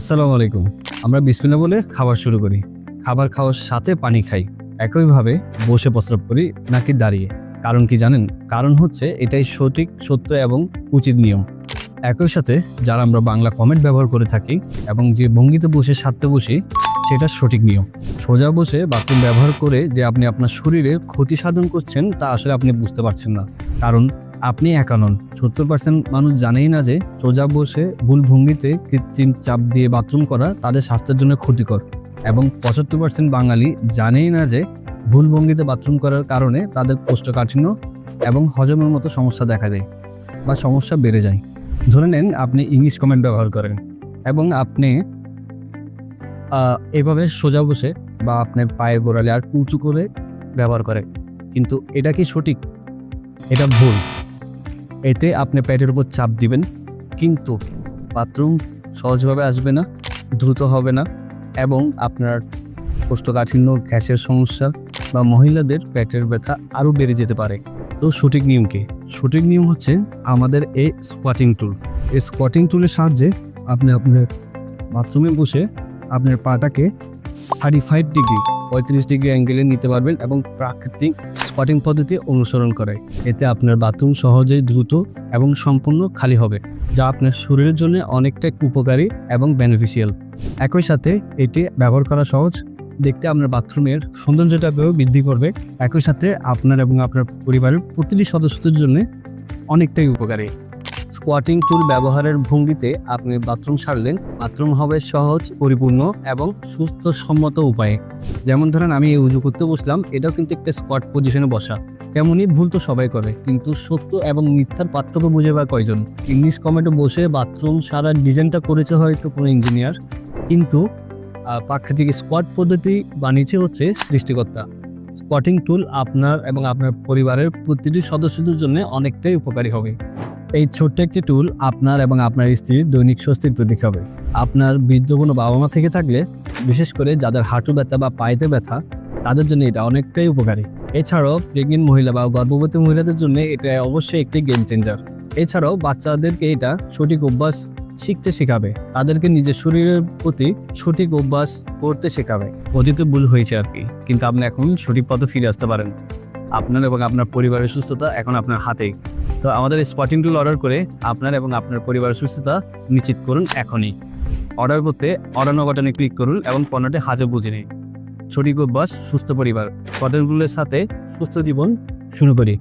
আসসালামু আলাইকুম। আমরা বিসমিল্লা বলে খাবার শুরু করি। খাবার খাওয়ার সাথে পানি খাই। একইভাবে বসে প্রস্রাব করি নাকি দাঁড়িয়ে। কারণ কি জানেন? কারণ হচ্ছে এটাই সঠিক, সত্য এবং উচিত নিয়ম। একই সাথে যারা আমরা বাংলা কমেন্ট ব্যবহার করে থাকি এবং যে ভঙ্গিতে বসে সারতে বসি, সেটা সঠিক নিয়ম। সোজা বসে বাথরুম ব্যবহার করে যে আপনি আপনার শরীরে ক্ষতি সাধন করছেন, তা আসলে আপনি বুঝতে পারছেন না। কারণ আপনি একা নন। সত্তর পার্সেন্ট মানুষ জানেই না যে সোজা বসে ভুল ভঙ্গিতে কৃত্রিম চাপ দিয়ে বাথরুম করা তাদের স্বাস্থ্যের জন্য ক্ষতিকর। এবং পঁচাত্তর পার্সেন্ট বাঙালি জানেই না যে ভুল ভঙ্গিতে বাথরুম করার কারণে তাদের কোষ্ঠকাঠিন্য এবং হজমের মতো সমস্যা দেখা দেয় বা সমস্যা বেড়ে যায়। ধরে নেন আপনি ইংলিশ কমেন্ট ব্যবহার করেন এবং আপনি এভাবে সোজা বসে বা আপনার পায়ের গোড়ালে আর উঁচু করে ব্যবহার করেন। কিন্তু এটা কি সঠিক? এটা ভুল। এতে আপনি পেটের উপর চাপ দিবেন, কিন্তু বাথরুম সহজভাবে আসবে না, দ্রুত হবে না এবং আপনার কোষ্ঠকাঠিন্য, গ্যাসের সমস্যা বা মহিলাদের পেটের ব্যথা আরও বেড়ে যেতে পারে। তো সঠিক নিয়ম কি? সঠিক নিয়ম হচ্ছে আমাদের এই স্কোয়াটিং টুল এই স্কোয়াটিং টুলের সাহায্যে আপনি আপনার বাথরুমে বসে আপনার পাটাকে থার্টি ফাইভ ডিগ্রি পঁয়ত্রিশ ডিগ্রি অ্যাঙ্গেলে নিতে পারবেন এবং প্রাকৃতিক স্পটিং পদ্ধতি অনুসরণ করে। এতে আপনার বাথরুম সহজেই দ্রুত এবং সম্পূর্ণ খালি হবে, যা আপনার শরীরের জন্য অনেকটাই উপকারী এবং বেনিফিশিয়াল একই সাথে এটি ব্যবহার করা সহজ। দেখতে আপনার বাথরুমের সৌন্দর্যটাকেও বৃদ্ধি করবে। একই সাথে আপনার এবং আপনার পরিবারের প্রতিটি সদস্যদের জন্য অনেকটাই উপকারী। স্কোয়াটিং টুল ব্যবহারের ভঙ্গিতে আপনি বাথরুম সারলেন। বাথরুম হবে সহজ, পরিপূর্ণ এবং সুস্থ সম্মত উপায়ে। যেমন ধরেন আমি এই উজু করতে বসলাম, এটাও কিন্তু একটা স্কোয়াট পজিশনে বসা। তেমনই ভুল তো সবাই করে, কিন্তু সত্য এবং মিথ্যার পার্থক্য বুঝে বা কয়জন? ইংলিশ কমেন্টে বসে বাথরুম সারা ডিজাইনটা করেছে হয়তো কোনো ইঞ্জিনিয়ার কিন্তু প্রাকৃতিক স্কোয়াট পদ্ধতি বানিয়েছে হচ্ছে সৃষ্টিকর্তা। স্কোয়াটিং টুল আপনার এবং আপনার পরিবারের প্রতিটি সদস্যদের জন্য অনেকটাই উপকারী হবে। এই ছোট্ট একটি টুল আপনার এবং আপনার স্ত্রীর দৈনিক স্বস্তির প্রতীক হবে। আপনার বৃদ্ধ কোনো বাবা মা থেকে থাকলে, বিশেষ করে যাদের হাঁটু ব্যথা বা পায়েতে ব্যথা, তাদের জন্য এটা অনেকটাই উপকারী। এছাড়াও প্রেগনেন্ট মহিলা বা গর্ভবতী মহিলাদের জন্য এটা অবশ্যই একটি গেম চেঞ্জার এছাড়াও বাচ্চাদেরকে এটা সঠিক অভ্যাস শিখতে শেখাবে। তাদেরকে নিজের শরীরের প্রতি সঠিক অভ্যাস করতে শেখাবে। অতীতে ভুল হয়েছে আর কি, কিন্তু আপনি এখন সঠিক পথে ফিরে আসতে পারেন। আপনার এবং আপনার পরিবারের সুস্থতা এখন আপনার হাতেই। তো আমাদের স্পটিং টুল অর্ডার করে আপনার এবং আপনার পরিবারের সুস্থতা নিশ্চিত করুন এখনই। অর্ডার করতে অর্ডার বাটনে ক্লিক করুন এবং পণ্যটি হাজে বুঝে নিন। সঠিক অভ্যাস, সুস্থ পরিবার। স্পটিং টুলের সাথে সুস্থ জীবন শুরু করি।